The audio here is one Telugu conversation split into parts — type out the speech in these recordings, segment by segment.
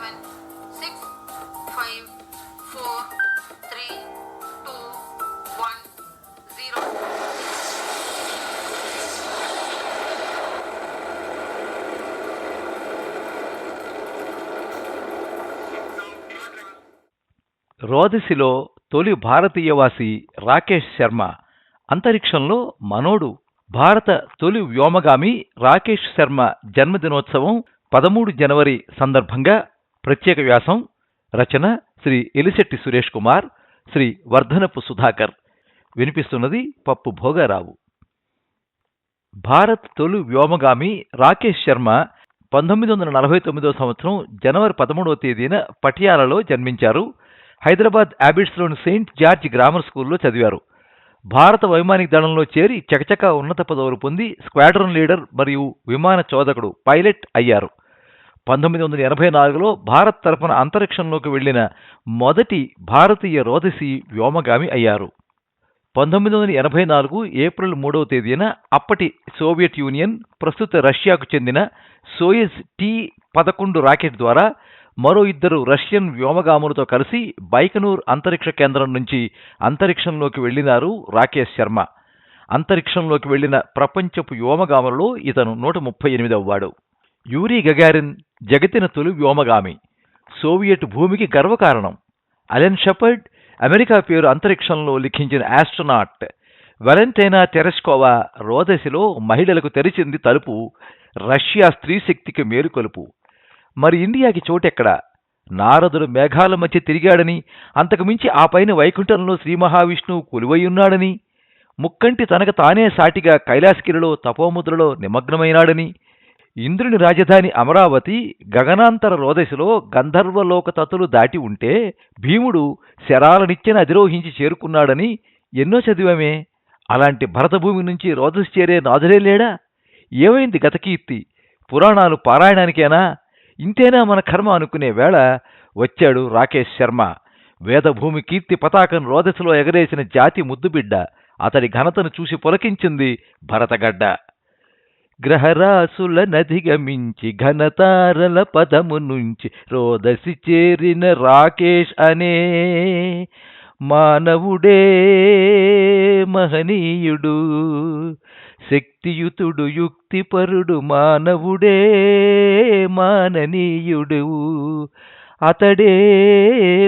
Seven six five four three two one zero రోదసిలో తొలి భారతీయవాసి రాకేష్ శర్మ. అంతరిక్షంలో మనోడు. భారత తొలి వ్యోమగామి రాకేష్ శర్మ జన్మదినోత్సవం పదమూడు జనవరి సందర్భంగా ప్రత్యేక వ్యాసం రచన శ్రీ ఎలిశెట్టి సురేష్ కుమార్ శ్రీ వర్ధనపు సుధాకర్. వినిపిస్తున్నది పప్పు భోగారావు. భారత్ తొలి వ్యోమగామి రాకేష్ శర్మ పంతొమ్మిది వందల నలభై తొమ్మిదో సంవత్సరం జనవరి పదమూడవ తేదీన పటియాలలో జన్మించారు. హైదరాబాద్ యాబిట్స్లోని సెయింట్ జార్జ్ గ్రామర్ స్కూల్లో చదివారు. భారత వైమానిక దళంలో చేరి చకచక ఉన్నత పదవులు పొంది స్క్వాడ్రన్ లీడర్ మరియు విమాన చోదకుడు పైలట్ అయ్యారు. పంతొమ్మిది వందల ఎనభై నాలుగులో భారత్ తరపున అంతరిక్షంలోకి వెళ్ళిన మొదటి భారతీయ రోదసి వ్యోమగామి అయ్యారు. పంతొమ్మిది వందల ఎనభై నాలుగు ఏప్రిల్ మూడవ తేదీన అప్పటి సోవియట్ యూనియన్ ప్రస్తుత రష్యాకు చెందిన సోయజ్ టీ పదకొండు రాకెట్ ద్వారా మరో ఇద్దరు రష్యన్ వ్యోమగాములతో కలిసి బైకనూర్ అంతరిక్ష కేంద్రం నుంచి అంతరిక్షంలోకి వెళ్ళినారు రాకేష్ శర్మ. అంతరిక్షంలోకి వెళ్ళిన ప్రపంచపు వ్యోమగాములలో ఇతను నూట ముప్పై ఎనిమిదవ యూరీ గగారిన్ జగతిన తొలి వ్యోమగామి. సోవియట్ భూమికి గర్వకారణం. అలెన్ షెపర్డ్ అమెరికా పేరు అంతరిక్షంలో లిఖించిన ఆస్ట్రోనాట్. వెలంటైనా టెరెస్కోవా రోదశిలో మహిళలకు తెరిచింది తలుపు రష్యా స్త్రీ శక్తికి మేలుకొలుపు. మరి ఇండియాకి చోటెక్కడ? నారదుడు మేఘాల మధ్య తిరిగాడని అంతకుమించి ఆ పైన వైకుంఠంలో శ్రీ మహావిష్ణువు కొలువైయున్నాడని ముక్కంటి తనకు తానే సాటిగా కైలాసగిరిలో తపోముద్రలో నిమగ్నమైనాడని ఇంద్రుని రాజధాని అమరావతి గగనాంతర రోదశలో గంధర్వలోకతతులు దాటి ఉంటే భీముడు శరాలనిచ్చెన అధిరోహించి చేరుకున్నాడని ఎన్నో చదివామే. అలాంటి భరతభూమి నుంచి రోదసి చేరే నాదులే లేడా? ఏమైంది గతకీర్తి? పురాణాలు పారాయణానికేనా? ఇంతేనా మన కర్మ అనుకునే వేళ? వచ్చాడు రాకేష్ శర్మ. వేదభూమి కీర్తి పతాకం రోదశలో ఎగరేసిన జాతి ముద్దుబిడ్డ. అతడి ఘనతను చూసి పొలకించింది భరతగడ్డ. గ్రహరాసుల నధిగమించి ఘనతారల పదము నుంచి రోదసి చేరిన రాకేష్ అనే మానవుడే మహనీయుడు. శక్తియుతుడు యుక్తిపరుడు మానవుడే మాననీయుడు. అతడే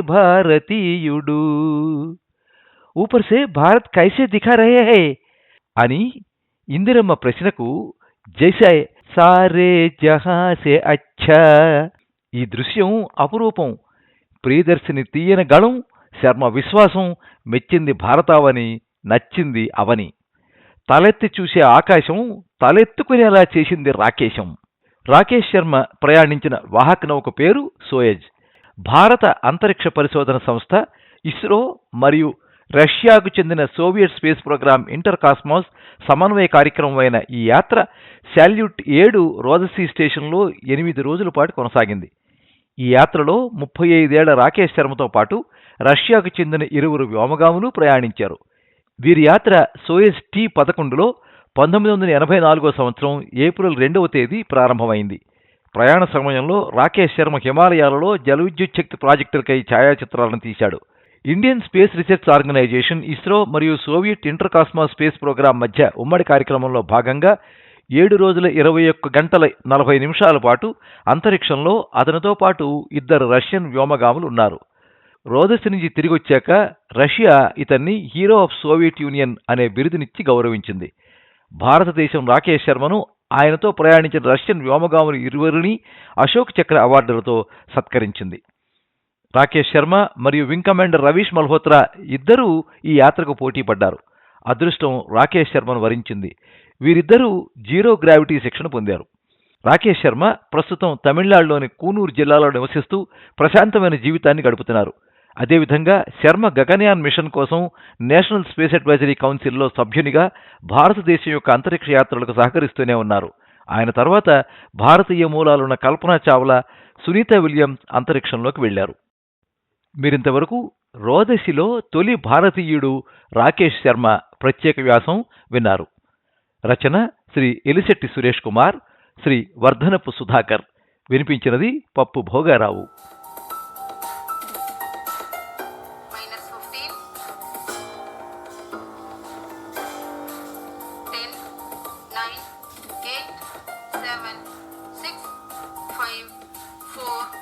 భారతీయుడు. ఊపర్ సే భారత్ కైసే దిఖా రహే హై అని ఇందిరమ్మ ప్రశ్నకు జైసే సారే జహాసే అచ్చా. ఈ దృశ్యం అపురూపం. ప్రియదర్శిని తీయన గళం శర్మ విశ్వాసం మెచ్చింది భారతావని నచ్చింది అవని. తలెత్తి చూసే ఆకాశం తలెత్తుకునేలా చేసింది రాకేశం. రాకేష్ శర్మ ప్రయాణించిన వాహక నౌక పేరు సోయజ్. భారత అంతరిక్ష పరిశోధన సంస్థ ఇస్రో మరియు రష్యాకు చెందిన Soviet space programme Intercosmos సమన్వయ కార్యక్రమం అయిన ఈ యాత్ర శాల్యూట్ ఏడు రోజసీ స్టేషన్లో ఎనిమిది రోజుల పాటు కొనసాగింది. ఈ యాత్రలో ముప్పై ఐదేళ్ళ రాకేష్ శర్మతో పాటు రష్యాకు చెందిన ఇరువురు వ్యోమగాములు ప్రయాణించారు. వీరి యాత్ర సోయస్ టీ పదకొండులో పంతొమ్మిది వందల ఎనభై నాలుగో సంవత్సరం ఏప్రిల్ రెండవ తేదీ ప్రారంభమైంది. ప్రయాణ సమయంలో రాకేష్ శర్మ హిమాలయాలలో జలవిద్యుత్ శక్తి ప్రాజెక్టులకై ఛాయాచిత్రాలను తీశాడు. Indian space research organisation ISRO మరియు సోవియట్ ఇంటర్కాస్మా స్పేస్ ప్రోగ్రాం మధ్య ఉమ్మడి కార్యక్రమంలో భాగంగా ఏడు రోజుల ఇరవై ఒక్క గంటల నలభై నిమిషాల పాటు అంతరిక్షంలో అతనితో పాటు ఇద్దరు రష్యన్ వ్యోమగాములు ఉన్నారు. రోదస్ నుంచి తిరిగొచ్చాక రష్యా ఇతన్ని హీరో ఆఫ్ సోవియట్ యూనియన్ అనే బిరుదునిచ్చి గౌరవించింది. భారతదేశం రాకేష్ శర్మను ఆయనతో ప్రయాణించిన రష్యన్ వ్యోమగాములు ఇరువురిని అశోక్ చక్ర అవార్డులతో సత్కరించింది. రాకేష్ శర్మ మరియు వింగ్ కమాండర్ రవీష్ మల్హోత్రా ఇద్దరూ ఈ యాత్రకు పోటీ పడ్డారు. అదృష్టం రాకేష్ శర్మను వరించింది. వీరిద్దరూ జీరో గ్రావిటీ శిక్షణ పొందారు. రాకేష్ శర్మ ప్రస్తుతం తమిళనాడులోని కూనూరు జిల్లాలో నివసిస్తూ ప్రశాంతమైన జీవితాన్ని గడుపుతున్నారు. అదేవిధంగా శర్మ గగన్యాన్ మిషన్ కోసం నేషనల్ స్పేస్ అడ్వైజరీ కౌన్సిల్లో సభ్యునిగా భారతదేశం యొక్క అంతరిక్ష యాత్రలకు సహకరిస్తూనే ఉన్నారు. ఆయన తర్వాత భారతీయ మూలాలున్న కల్పనా చావ్లా సునీత విలియమ్స్ అంతరిక్షంలోకి వెళ్ళారు మీరింతవరకు రోదశిలో తొలి భారతీయుడు రాకేష్ శర్మ ప్రత్యేక వ్యాసం విన్నారు. రచన శ్రీ ఎలిశెట్టి సురేష్ కుమార్ శ్రీ వర్ధనపు సుధాకర్. వినిపించినది పప్పు భోగారావు. Minus 15 10 9 8 7